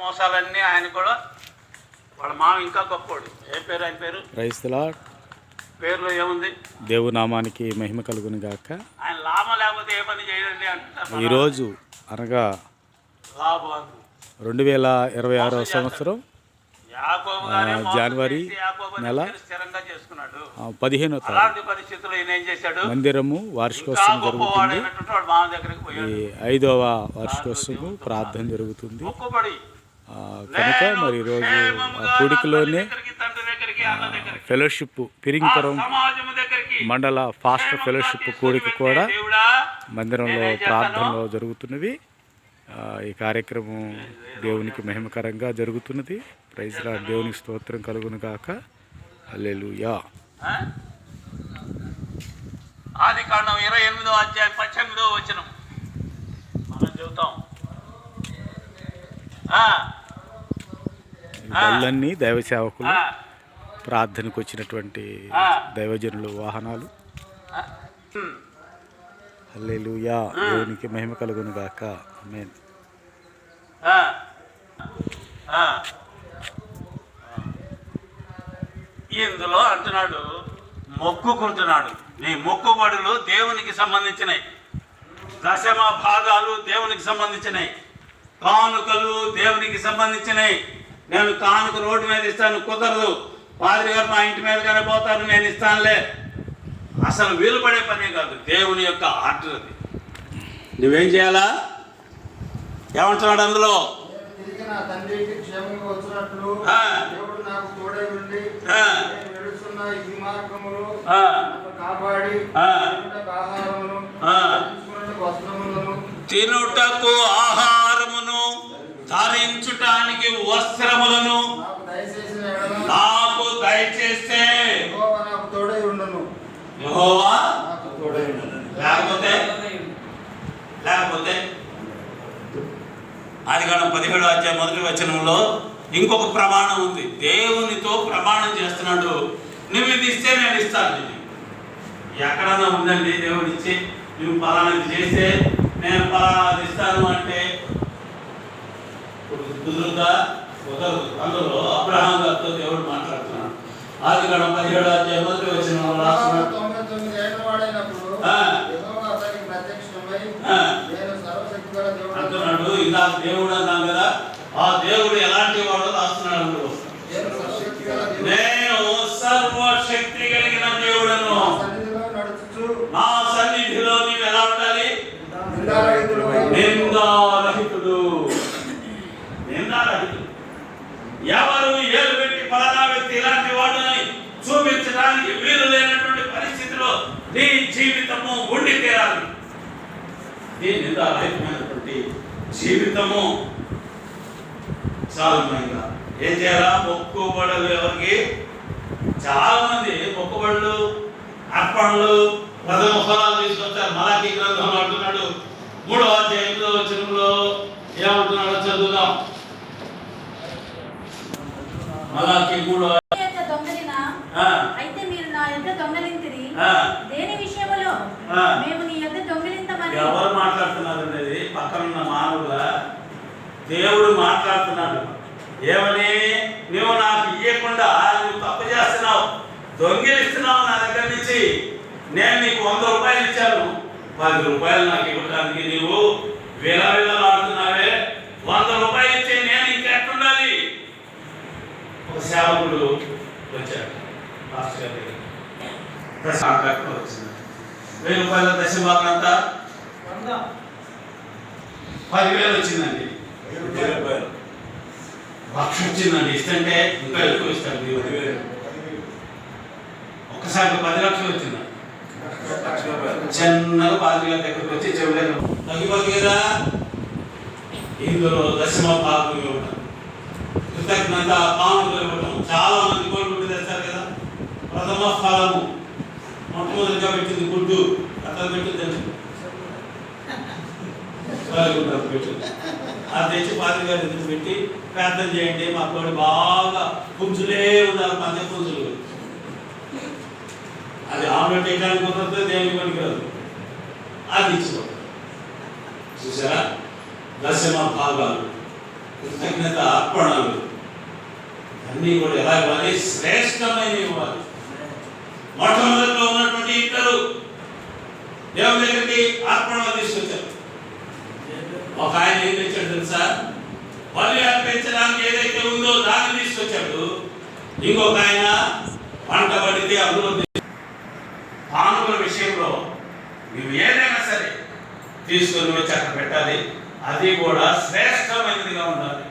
మోసాలన్నీ ఆయన కూడా వాళ్ళ మామ ఇంకా గొప్పోడు. ఏ పేరు ఆయన పేరు? క్రైస్తలా పేరులో ఏముంది? దేవు నామానికి మహిమ కలుగును గాక. ఆయన లాభం లేకపోతే ఏ పని చేయండి అంటారు మన ఈరోజు అనగా లాభం రెండు వేల ఇరవై ఆరవ సంవత్సరం జనవరి నెల పదిహేనో తారీఖు. మందిరము వార్షికోత్సవం జరుగుతుంది. ఐదవ వార్షికోత్సవము ప్రార్థన జరుగుతుంది. కనుక మరి ఈరోజు ఆ కూడికలోనే ఫెలోషిప్ పిరింపురం మండల ఫాస్ట్ ఫెలోషిప్ కూడిక కూడా మందిరంలో ప్రార్థనలో జరుగుతున్నవి ఈ కార్యక్రమం దేవునికి మహిమకరంగా జరుగుతున్నది. ప్రైజ్ దేవుని దేవునికి స్తోత్రం కలుగును గాక. అల్లెలుయా ఆది కాండం ఇరవై ఎనిమిదో అధ్యాయం పద్దెనిమిదో వచనం. మనం చెబుతాం బళ్ళన్నీ దైవ సేవకులు ప్రార్థనకు వచ్చినటువంటి. దైవజనులు వాహనాలు. హల్లెలూయా. దేవునికి మహిమ కలుగును గాక. ఆ. ఇందులో అంటున్నాడు మొక్కుకుంటున్నాడు నీ మొక్కుబడులు దేవునికి సంబంధించినవి దశమ భాగాలు దేవునికి సంబంధించినవి కానుకలు దేవునికి సంబంధించినవి నేను కానుక రోడ్డు మీద ఇస్తాను కుదరదు. పాదిరి గారు మా ఇంటి మీదగానే పోతారు నేను ఇస్తానులే. అసలు వీలు పడే పనే కాదు దేవుని యొక్క ఆర్డర్ అది. నువ్వేం చేయాలా? ఏమంటున్నాడు అందులో. తినుటకు ఆహారమును ఆ. ధరించుకొనుటకు వస్త్రములను తినుటకు ఆహారమును ధరించుటానికి వస్త్రములను నాకు దయచేస్తే లేకపోతే లేకపోతే ఆదికాండం పదిహేడు అధ్యాయం మొదటి వచనంలో ఇంకొక ప్రమాణం ఉంది. దేవునితో ప్రమాణం చేస్తున్నాడు. నువ్వు ఇది ఇస్తే నేను ఇస్తాను. ఎక్కడన్నా ఉందండి దేవుడు ఇచ్చి? నువ్వు పలానాది చేస్తే నేను పలానాది ఇస్తాను అంటే కుదురుగా కుదరదు. అందులో అబ్రహాం గారితో దేవుడు మాట్లాడుతున్నాడు. ఆదికాండం పదిహేడు అధ్యాయం మొదటి వచనంలో రాస్తున్నాడు తొంభై తొమ్మిది జీవితము ఉండి తీరాలి. నీ నిందారహితమైనటువంటి జీవితము చాలుమైందా ఏం చేయాలా? మొక్కుబడులు ఎవరికి? చాలా మంది మొక్కుబడులు అర్పణలు ఫలాలు తీసుకొచ్చారు. మలాఖీ గ్రంథంలో అంటున్నాడు. మూడో అధ్యాయం ఎనిమిదో వచనంలో ఏమంటున్నాడో చదువుదాం. మలాఖీ మూడో యొక్క దొంగలినా? ఆ, అయితే మీరు నా దొంగలింతిరి. ఏమని? నువ్వు నాకు ఇవ్వకుండా నువ్వు తప్పు చేస్తున్నావు. దొంగిలిస్తున్నావు నా దగ్గర నుంచి. నేను నీకు వంద రూపాయలు ఇచ్చాను. పది రూపాయలు నాకు ఇవ్వడానికి నీవు విలవిలలాడుతున్నావే వంద రూపాయలు ఇచ్చి నేను ఇంకెట్టుండాలి ఒక సేవకుడు వచ్చాడు మాస్టర్ గారి వెయ్యి రూపాయల దశ భాగం అంతా పదివేలు వచ్చిందండి. లక్ష వచ్చిందండి ఇస్తుంటే ఇంకా ఎక్కువ ఇస్తాడు దేవుడు ఒక్కసారి పది లక్షలు వచ్చింది? చిన్నగా పాతిక దగ్గరకు వచ్చి చెవులేదు తగ్గిపోతుంది కదా? ఇందులో దశమ భాగం ఇవ్వడం కృతజ్ఞత కానుకలు ఇవ్వడం చాలా మంది కోరుకుంటూ తెస్తారు కదా? ప్రథమ ఫలము. మొట్టమొదటిగా పెట్టింది గుడ్డు. అతను పెట్టింది పెట్టింది అది తెచ్చి పాత్ర గారి ఎదురు పెట్టి ప్రార్థన చేయండి మా కోడి బాగా పుంజులే ఉన్నారు మంది పుంజులు. అది ఆమ్లెట్ వేయడానికి కుదరదు దేవుని పనికిరాదు. అది ఇచ్చిన చూసారా? దశమ భాగాలు కృతజ్ఞత అర్పణలు. అన్నీ కూడా ఎలా ఇవ్వాలి? శ్రేష్టమైనవి ఇవ్వాలి. మొట్టమొదటిలో ఉన్నటువంటి ఇద్దరు దేవుని దగ్గరికి అర్పణలు తీసుకొచ్చారు ఒక ఆయన ఏం తెచ్చాడు తెలుసా బలి అర్పించడానికి ఏదైతే ఉందో దాన్ని తీసుకొచ్చాడు ఇంకొక ఆయన పంట పడితే అందులో పానుగుల విషయంలో నువ్వు ఏదైనా సరే తీసుకొని వచ్చి అక్కడ పెట్టాలి. అది కూడా శ్రేష్టమైనదిగా ఉండాలి.